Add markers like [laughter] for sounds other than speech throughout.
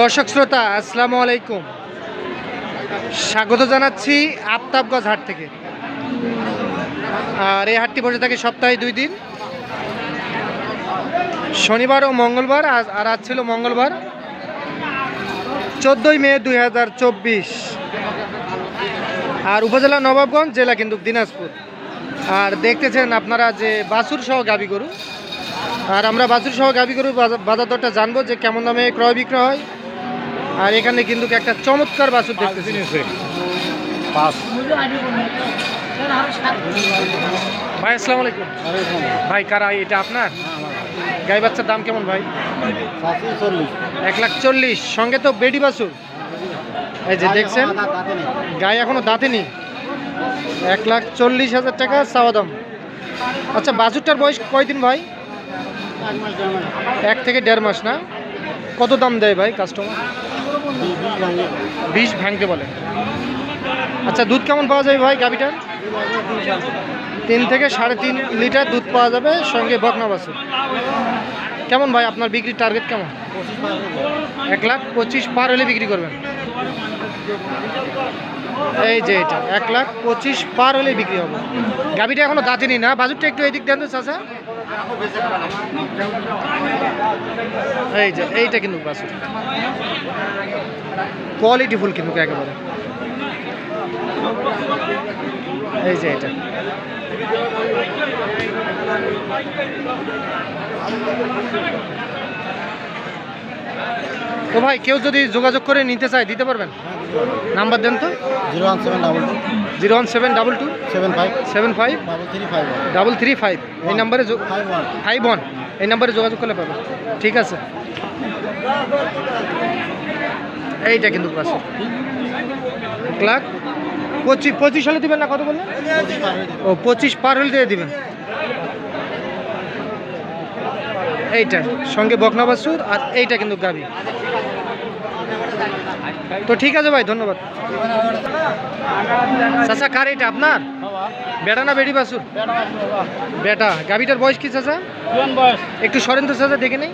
দর্শক শ্রোতা, আসসালামু আলাইকুম। স্বাগত জানাচ্ছি আফতাবগঞ্জ হাট থেকে। আর এই হাটটি বসে থাকে সপ্তাহে দুই দিন। শনিবার ও মঙ্গলবার আর আজ ছিল মঙ্গলবার, চোদ্দোই মে দুই হাজার চব্বিশ। আর উপজেলা নবাবগঞ্জ, জেলা কিন্তু দিনাজপুর। আর দেখতেছেন আপনারা যে বাছুর সহ গাবি গরু। আর আমরা বাছুর সহ গাবি গরু বাজার বাজার দরটা জানব যে কেমন দামে ক্রয় বিক্রয় হয়। আর এখানে কিন্তু একটা চমৎকার বাছুর দেখতেছি। ভাই আসসালামু আলাইকুম। ভাই কারা এটা আপনার? গাই বাচ্চার দাম কেমন ভাই? এক লাখ চল্লিশ। সঙ্গে তো বেডি বাছুর। এই যে দেখছেন? গায়ে এখনও দাঁতেনি এক লাখ চল্লিশ হাজার টাকা চাওয়া দাম। আচ্ছা বাছুরটার বয়স কয়দিন ভাই? এক থেকে দেড় মাস, না? কত দাম দেয় ভাই কাস্টমার বিষ ভাঙতে বলে। আচ্ছা দুধ কেমন পাওয়া যাবে ভাই গাভিটার? তিন থেকে সাড়ে তিন লিটার দুধ পাওয়া যাবে, সঙ্গে বকনা বাছুর কেমন ভাই আপনার বিক্রির টার্গেট কেমন? এক লাখ পঁচিশ পার হলে বিক্রি করবেন। এই যে এটা, এক লাখ পঁচিশ পার হলে বিক্রি হবে। গাভিটা এখনও দাঁতেনি না? বাজুরটা একটু এদিক দেন তো, চাচা। এই যে এইটা কিন্তু বাছুর কোয়ালিটি ফুল কিন্তু একেবারে। এই যে এটা। তো ভাই কেউ যদি যোগাযোগ করে নিতে চায় দিতে পারবেন? নাম্বার দেন তো। Zero one seven double two. Zero one seven double two. Seven five seven five double three five double three five এই নাম্বারে যোগ- ফাইভ ওয়ান এই নাম্বারে যোগাযোগ করলে পাবেন ঠিক আছে। এইটা কিন্তু পাশে এক পঁচিশ পঁচিশ হলে দিবেন না কত বললেন? ও পঁচিশ পার হলে দিয়ে দিবেন। এইটা সঙ্গে বকনা বাছুর আর এইটা কিন্তু গাবি। তো ঠিক আছে ভাই ধন্যবাদ। চাচা কার এটা? আপনার? বেটা না বেড়ি বাছুর? বেটা। গাবিটার বয়স কি চাচা? বয়স। একটু সরেন তো চাচা দেখে নেই।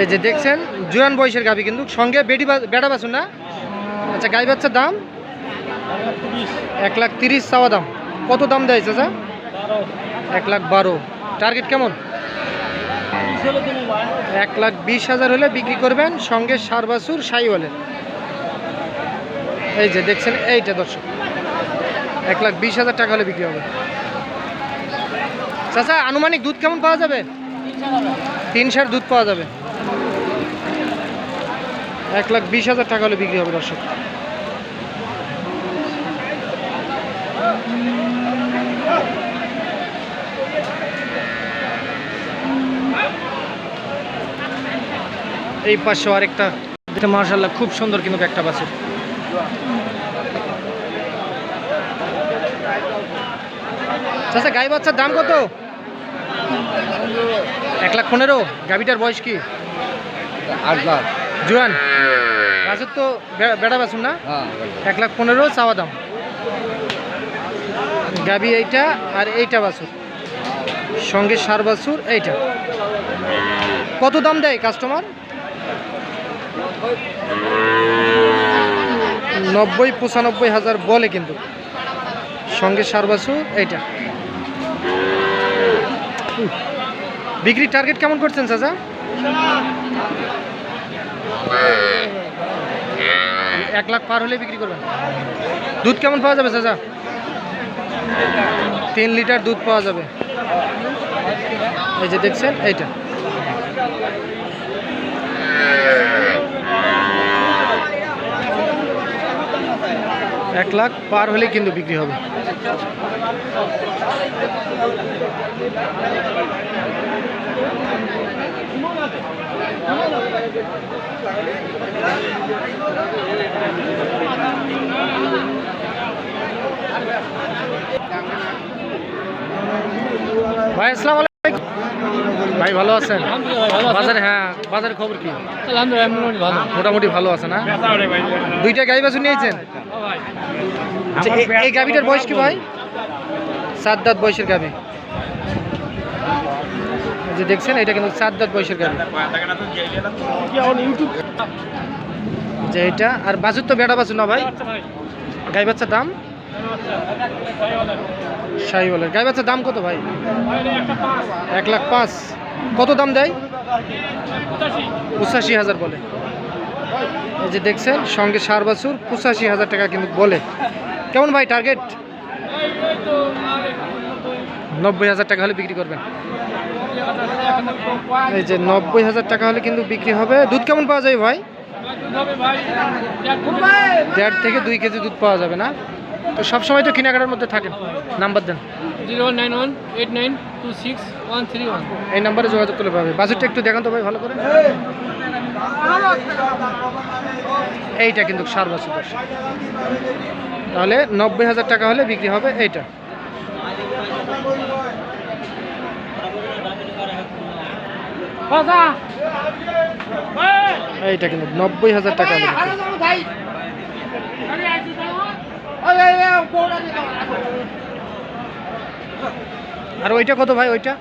এই যে দেখছেন জুয়ান বয়সের গাবি কিন্তু। সঙ্গে বেডি বেটা বাছুর না? আচ্ছা গাই বাচ্চার দাম? এক লাখ তিরিশ চাওয়া দাম। কত দাম দেয় চাচা? এক লাখ বারো। টার্গেট কেমন? এক লাখ বিশ হাজার হলে বিক্রি করবেন সঙ্গে সার বাসুর সাই হলে এই যে দেখছেন, এইটা দর্শক। এক লাখ বিশ হাজার টাকা হলে বিক্রি হবে। চাচা, আনুমানিক দুধ কেমন পাওয়া যাবে? তিন সার দুধ পাওয়া যাবে। এক লাখ বিশ হাজার টাকা হলে বিক্রি হবে দর্শক। এই পাশে আরেকটা মার্শাল্লাহ খুব সুন্দর কিন্তু একটা বাছুর। চাচা গাই বাচ্চার দাম কত? এক লাখ পনেরো। গাভিটার বয়স কি? আট লাখ। জুয়ান? বাছুর তো বেড়া বাছুর না? হ্যাঁ এক লাখ পনেরো চাওয়া দাম। গাবি এইটা আর এইটা বাছুর। সঙ্গে সার বাছুর এইটা। কত দাম দেয় কাস্টমার নব্বই, পঁচানব্বই হাজার বলে কিন্তু। সঙ্গে সার বাছুর এইটা। উহ। বিক্রির টার্গেট কেমন করছেন, চাচা? এক লাখ পার হলে বিক্রি করবেন। দুধ কেমন পাওয়া যাবে, চাচা? তিন লিটার দুধ পাওয়া যাবে। এই যে দেখছেন, এইটা। এক লাখ পার হলে কিন্তু বিক্রি হবে। ভাই আসসালামু আলাইকুম। ভাই ভালো আছেন? বাজারে হ্যাঁ বাজারের খবর কি? মোটামুটি ভালো। আছে না? দুইটা গাই বাছুর নিয়েছেন? আচ্ছা, এই গাভিটার বয়স কি ভাই? সাত দাঁত বয়সের গাভি। যে দেখছেন এটা কিন্তু চার দাঁত বয়সের গাড়ি যে এটা আর বাছুর তো বেড়া বাছুর না ভাই? গাই বাচ্চার দাম? শাহি বলে গাই বাচ্চার দাম কত ভাই? এক লাখ পাঁচ। কত দাম দেয়? পঁচাশি হাজার বলে। এই যে দেখছেন, সঙ্গে সার বাছুর, পঁচাশি হাজার টাকা কিন্তু বলে। কেমন ভাই টার্গেট নব্বই হাজার টাকা হলে বিক্রি করবেন। এই যে নব্বই হাজার টাকা হলে কিন্তু বিক্রি হবে। দুধ কেমন পাওয়া যায় ভাই? দেড় থেকে দুই কেজি দুধ পাওয়া যাবে না? তো সবসময় তো কেনাকাটার মধ্যে থাকেন। নাম্বার দেন। Zero nine one eight nine two six one three one এই নাম্বারে যোগাযোগ করলে পাবে বাজেটটা একটু দেখান তো ভাই ভালো করে এইটা কিন্তু সার বছর। তাহলে নব্বই হাজার টাকা হলে বিক্রি হবে এইটা এইটা কিন্তু নব্বই হাজার টাকা হলে। আর ওইটা কত ভাই, ওইটা?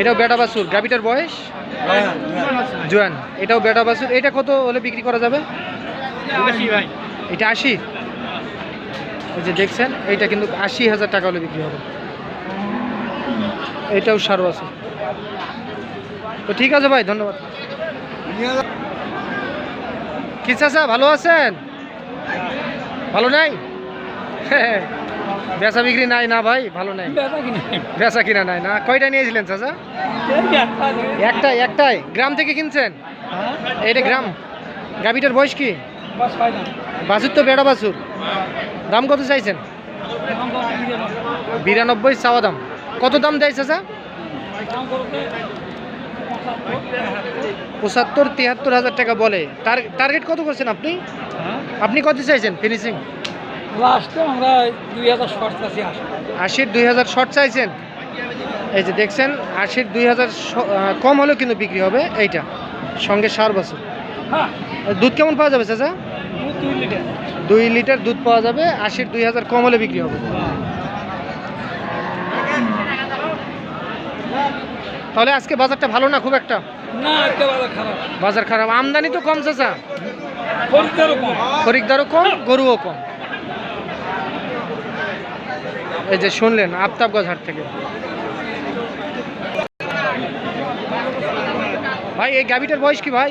এটাও বেটা বাছুর। গাবিটার বয়স? জোয়ান। এটাও বেটা বাছুর। এটা কত হলে বিক্রি করা যাবে? এটা আশি। এই যে দেখছেন, এইটা কিন্তু আশি হাজার টাকা হলে বিক্রি হবে। এটাও সার বাছুর। তো ঠিক আছে ভাই, ধন্যবাদ। কি চাচা, ভালো আছেন? ভালো নাই? [laughs] বেচা বিক্রি নাই না ভাই? ভালো নাই? বেচা কিনা নাই। না? কয়টা নিয়েছিলেন চাচা? একটাই একটাই। গ্রাম থেকে কিনছেন? এটা গ্রাম। গাবিটার বয়স কি? বাছুর তো বেড়া বাছুর। দাম কত চাইছেন? বিরানব্বই চাওয়া দাম। কত দাম দেয় চাচা? পঁচাত্তর তিয়াত্তর হাজার টাকা বলে। টার- টার্গেট কত করছেন আপনি? আপনি কত চাইছেন? ফিনিশিং লাস্টে আমরা দুই হাজার শর্ট আসি আশির দুই হাজার শর্ট চাইছেন? এই যে দেখছেন আশির দুই হাজার কম হলেও কিন্তু বিক্রি হবে এইটা সঙ্গে সার বছর। হ্যাঁ। দুধ কেমন পাওয়া যাবে চাচা? দুই লিটার। দুধ পাওয়া যাবে আশির দুই হাজার কম হলে বিক্রি হবে। তাহলে আজকে বাজারটা ভালো না খুব একটা? বাজার খারাপ। আমদানি তো কম চাচা। খরিদ্দারও কম গরুও কম। এই যে শুনলেন আফতাবগঞ্জ হাট থেকে। ভাই এই গাবিটার বয়স কি ভাই?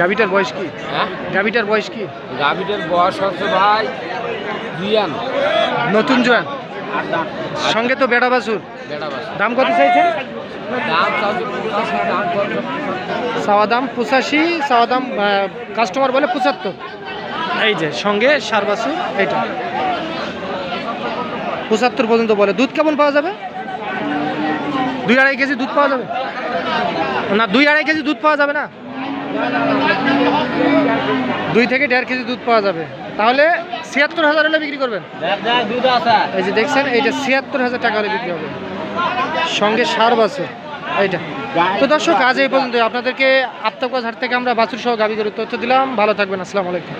গাবিটার বয়স কি? হ্যাঁ? গাবিটার বয়স কি? গাভিটার বয়স হচ্ছে ভাই দুইয়ান নতুন জোয়ান? সঙ্গে তো বেড়া বাসুর দাম কত চাইছেন? চাওয়া দাম পঁচাশি চাওয়া দাম কাস্টমার বলে পঁচাত্তর। এই যে সঙ্গে সার বাছুর এইটা। পঁচাত্তর পর্যন্ত বলে। দুধ কেমন পাওয়া যাবে? দুই আড়াই কেজি দুধ পাওয়া যাবে? না দুই আড়াই কেজি দুধ পাওয়া যাবে না? দুই থেকে দেড় কেজি দুধ পাওয়া যাবে। তাহলে ছিয়াত্তর হাজার হলে বিক্রি করবেন। এই যে দেখছেন এইটা ছিয়াত্তর হাজার টাকা হলে বিক্রি হবে। সঙ্গে সার বাছুর এইটা। তো দর্শক, আজ এই পর্যন্ত আপনাদেরকে আত্মকাজ হাট থেকে আমরা বাছুর সহ গাবি করে তথ্য দিলাম। ভালো থাকবেন। আসসালামু আলাইকুম।